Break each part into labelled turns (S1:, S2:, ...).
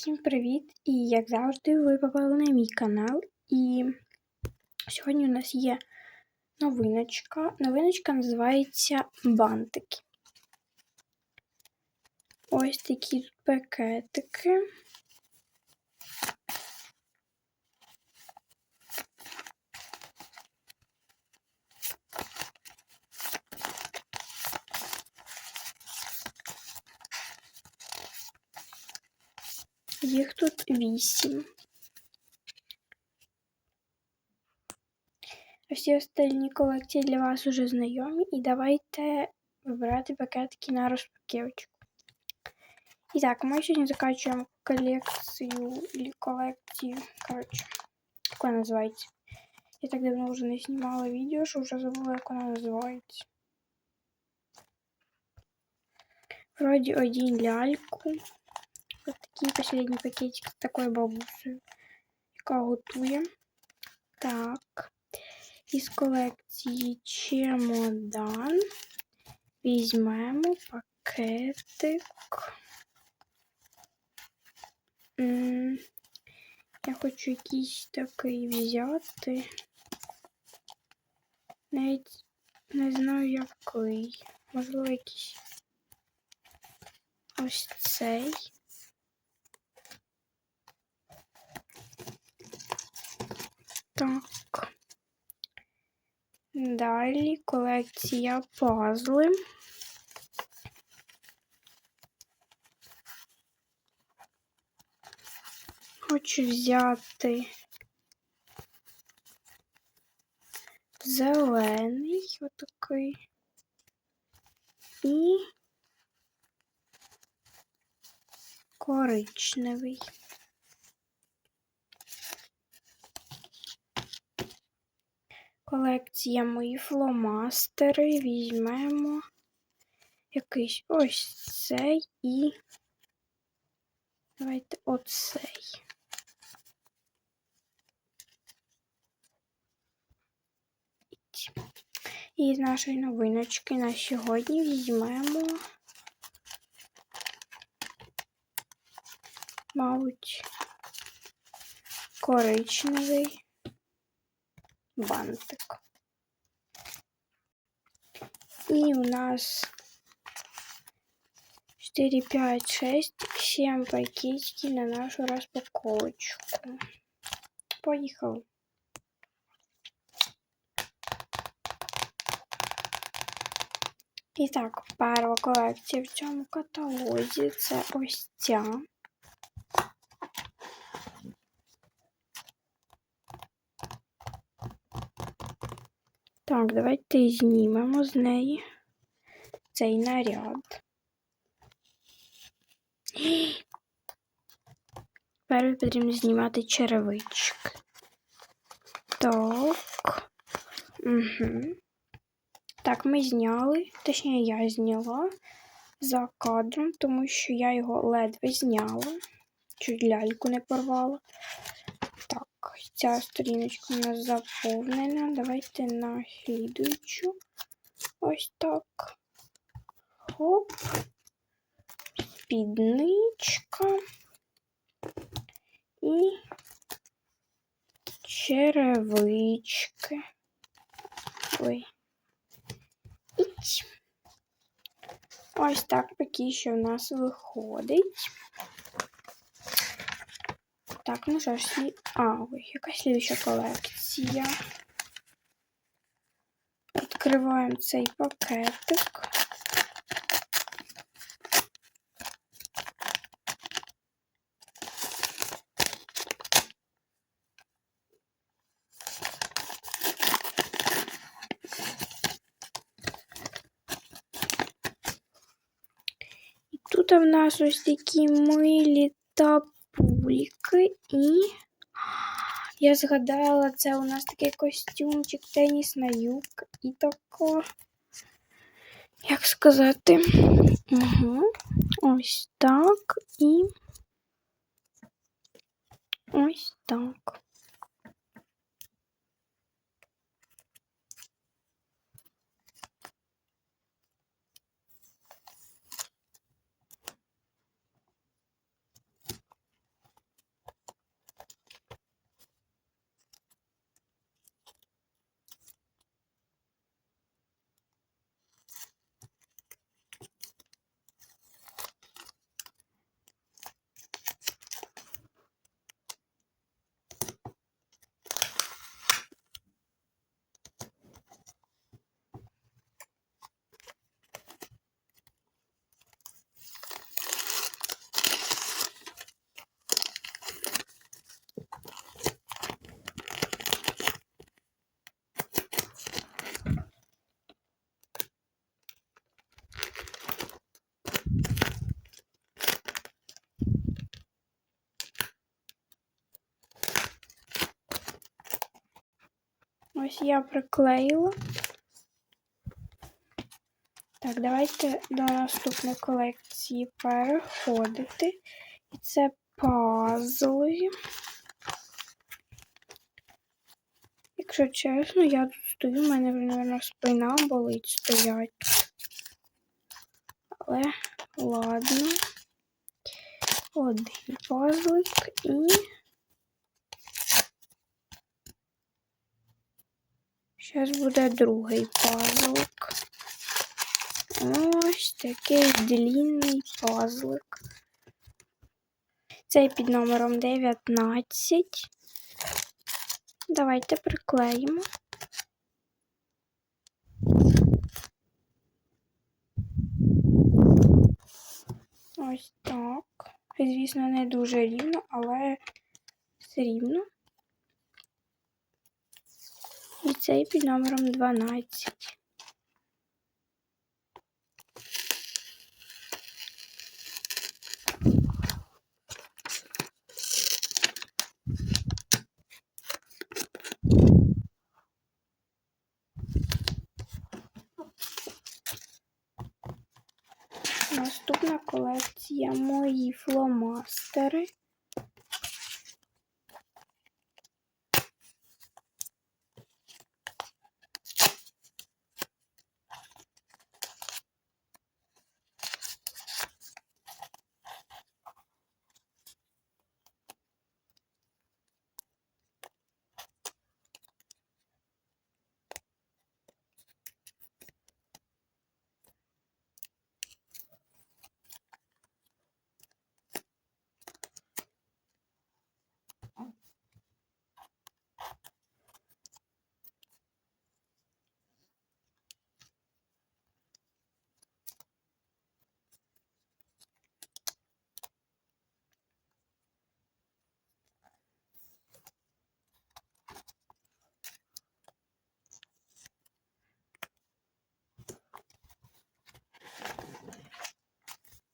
S1: Всім привіт! І як завжди, ви попали на мій канал. І сьогодні у нас є новиночка. Новиночка називається бантики. Ось такі тут пакетики. Їх тут вісім. Всі остальні колекції для вас уже знайомі. І давайте вибирати пакетики на розпаківочку. І так, ми сьогодні закачуємо колекцію или колекцію. Коротше, як вона називається? Я так давно вже не знімала відео, що вже забула, як вона називається. Вроді один ляльку. Ось такий последній пакетик з такою бабусею, яка готує. Так. Із колекції чемодан візьмемо пакетик. Я хочу якийсь такий взяти. Навіть не знаю який. Можливо, якийсь ось цей. Так. Далі колекція пазли. Хочу взяти зелений отакий і коричневий. Колекція мої фломастери. Візьмемо якийсь ось цей і давайте оцей. І з нашої новиночки на сьогодні візьмемо, мабуть, коричневий бантик. И у нас 4, 5, 6, 7 пакетики на нашу распаковочку. Поїхали. І так, перша колекція в цьому каталозі це ось ця. Так, давайте знімемо з неї цей наряд. Тепер потрібно знімати черевички. Так. Угу. Так, ми зняли, точніше, я зняла за кадром, тому що я його ледве зняла, чуть ляльку не порвала. Ця сторіночка у нас заповнена. Давайте на слідуючу. Ось так. Хоп. Спідничка. І черевички. Ой. Ось так поки що в нас виходить. Так, ну що ж, слід... А, ой, яка слідуща колекція. Відкриваємо цей пакетик. І тут в нас ось такі милі тапульки і я згадала, це у нас такий костюмчик, теніс на юг і тако, як сказати, угу. ось так і ось так. Ось я приклеїла. Так, давайте до наступної колекції переходити. І це пазли. Якщо чесно, я тут стою, в мене, мабуть, спина болить стоять. Але ладно. Один пазлик і. Зараз буде другий пазлик. Ось такий длинний пазлик. Цей під номером 19. Давайте приклеїмо. Ось так. Звісно, не дуже рівно, але все рівно. І цей під номером 12. Наступна колекція мої фломастери.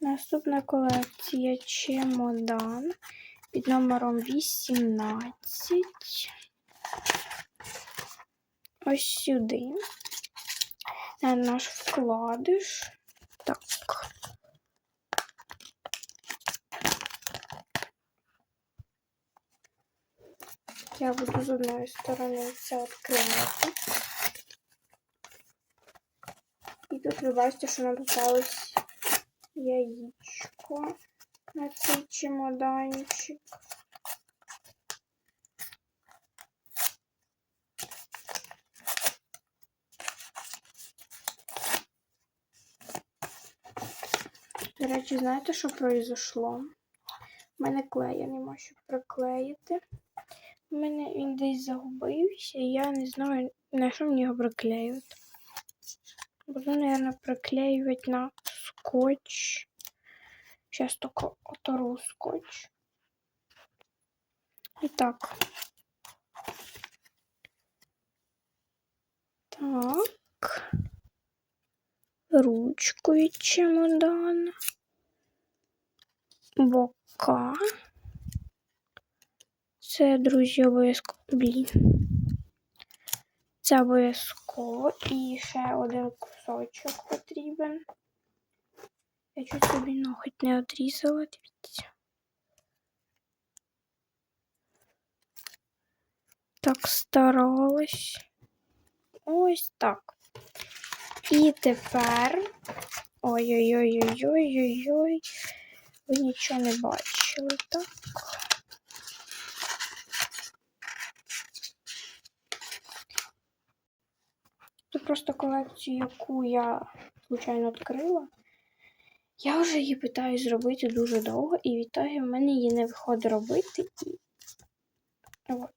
S1: Наступна колекція чемодан під номером 18. Ось сюди. На наш вкладиш. Так. Я буду з одної сторони це відкривати. І тут ви бачите, що нам попалось яичко на цей чемоданчик. До речі, знаєте, що произошло? У мене клея нема, щоб приклеїти. У мене він десь загубився, і я не знаю, на що мені його приклеювати. Буду, мабуть, приклеювати на скотч. Сейчас только оторву скотч. Итак. Так. Ручку від чемодана. Бока. Це, друзі, обов'язково. Блін. Це обов'язково. І ще один кусочок потрібен. Я чуть собі ноготь не отрізала, дивіться. Так старалась. Ось так. І тепер. Ой-ой-ой-ой-ой-ой-ой. Ви нічого не бачили, так? Це просто колекцію, яку я, звичайно, відкрила. Я вже її питаю зробити дуже довго, і відтоді в мене її не виходить робити. І от.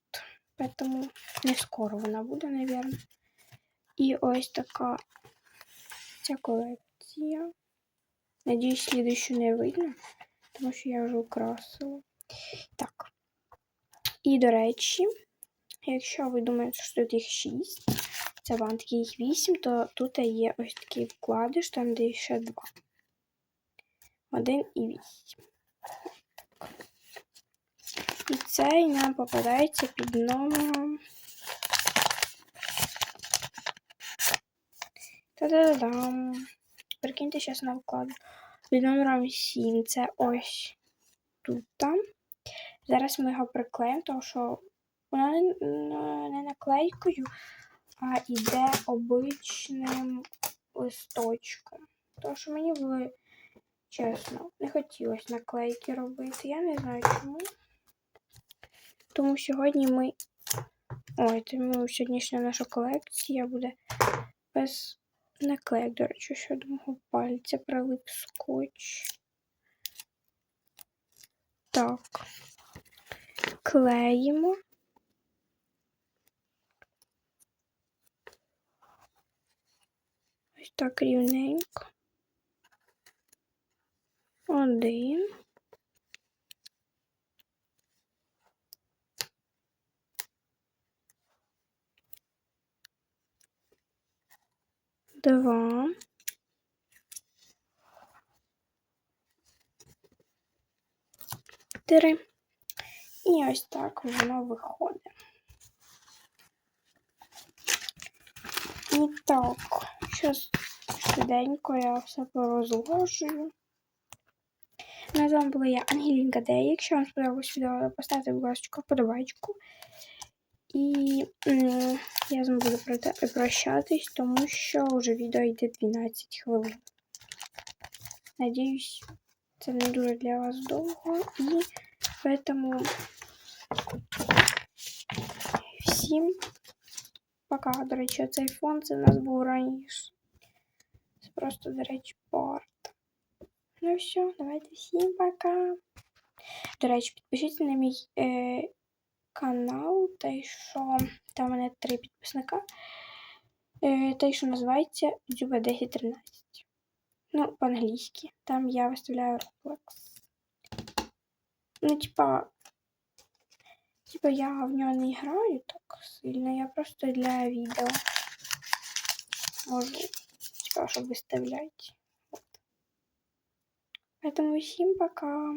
S1: Тому не скоро вона буде, мабуть. І ось така ця колекція. Надіюсь, слідущу не видно, тому що я вже украсила. Так. І, до речі, якщо ви думаєте, що тут їх 6, це вам таких 8, то тут є ось такий вкладиш, там де ще 2. 1 і 8. І цей нам попадається під номером Та-да-дам. Прикиньте, зараз на вкладу. Під номером 7 це ось тут. там. Зараз ми його приклеїмо, тому що вона не, не наклейкою, а йде обичним листочком. Тому що мені було чесно, не хотілося наклейки робити. Я не знаю чому. Тому сьогодні ми. Ой, тому сьогоднішня наша колекція буде без наклеїк, до речі, що до мого пальця прилип скотч. Так. Клеїмо. Ось так рівненько. Один. Два. Три. І ось так воно виходить. І так, зараз швиденько я все порозложую. На з вами була я Ангелінка Дей. Якщо вам сподобалось відео, поставте, будь ласка, вподобайку. І я з вами буду прощатись, тому що вже відео йде 12 хвилин. Надіюсь, це не дуже для вас довго. І поэтому всім пока. До речі, цей фон це в нас був раніше. Це просто, до речі, порт. Ну все, давайте всім пока. До речі, підпишіться на мій е, канал, той, що там у мене три підписника. Е, той, що називається Дзюба 1013. Ну, по-англійськи. Там я виставляю Roblox. Ну, типа, типа я в нього не граю так сильно, я просто для відео можу, типа, щоб виставляти. Поэтому всім пока.